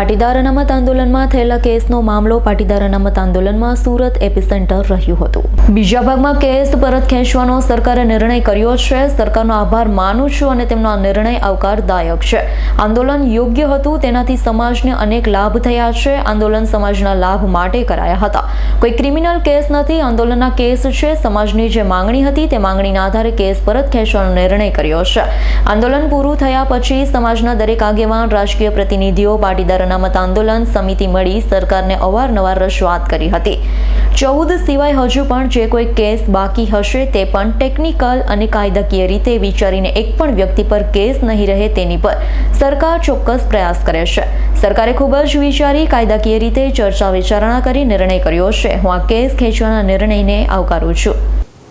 પાટીદાર અનામત આંદોલનમાં થયેલા કેસનો મામલો પાટીદાર અનામત આંદોલનમાં સુરત એપિસેન્ટર રહ્યું હતું. બીજા ભાગમાં કેસ પરત ખેંચવાનો સરકારે નિર્ણય કર્યો છે. સરકારનો આભાર માનું છું અને તેમનો આ નિર્ણય આવકારદાયક છે. આંદોલન યોગ્ય હતું, તેનાથી સમાજને અનેક લાભ થયા છે. આંદોલન સમાજના લાભ માટે કરાયા હતા. કોઈ ક્રિમિનલ કેસ નથી, આંદોલનના કેસ છે. સમાજની જે માંગણી હતી, તે માંગણીના આધારે કેસ પરત ખેંચવાનો નિર્ણય કર્યો છે. આંદોલન પૂરું થયા પછી સમાજના દરેક આગેવાન, રાજકીય પ્રતિનિધિઓ, પાટીદાર અનામત આંદોલન સમિતિ મળી સરકારને અવારનવાર રજૂઆત કરી હતી. ચૌદ સિવાય હજુ પણ જે કોઈ કેસ બાકી હશે તે પણ ટેકનિકલ અને કાયદાકીય રીતે વિચારીને એક પણ વ્યક્તિ પર કેસ નહીં રહે તેની પર સરકાર ચોક્કસ પ્રયાસ કરે છે. સરકારે ખૂબ જ વિચારી કાયદાકીય રીતે ચર્ચા વિચારણા કરી નિર્ણય કર્યો છે. હું આ કેસ ખેંચવાના નિર્ણયને આવકારું છું.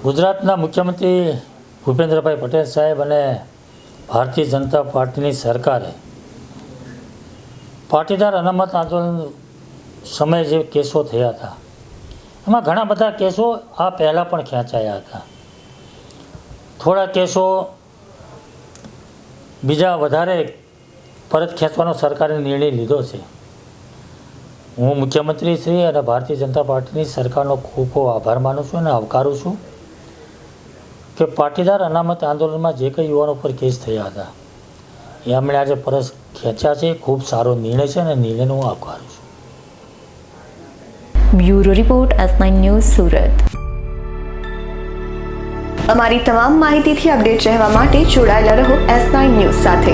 ગુજરાતના મુખ્યમંત્રી ભૂપેન્દ્રભાઈ પટેલ સાહેબ અને ભારતીય જનતા પાર્ટીની સરકારે પાટીદાર અનામત આંદોલન સમયે જે કેસો થયા હતા, એમાં ઘણા બધા કેસો આ પહેલાં પણ ખેંચાયા હતા. થોડા કેસો બીજા વધારે પરત ખેંચવાનો સરકારે નિર્ણય લીધો છે. હું મુખ્યમંત્રી શ્રી અને ભારતીય જનતા પાર્ટીની સરકારનો ખૂબ ખૂબ આભાર માનું છું અને આવકારું છું કે પાટીદાર અનામત આંદોલનમાં જે કંઈ યુવાનો પર કેસ થયા હતા એ એમણે આજે પરસ ખેંચ્યા છે. ખૂબ સારો નિર્ણય છે અને નિર્ણયનો હું આવકારું છું. Bureau report S nine news Surat. અમારી તમામ માહિતીથી અપડેટ રહેવા માટે જોડાયેલા રહો એસ નાઇન ન્યૂઝ સાથે.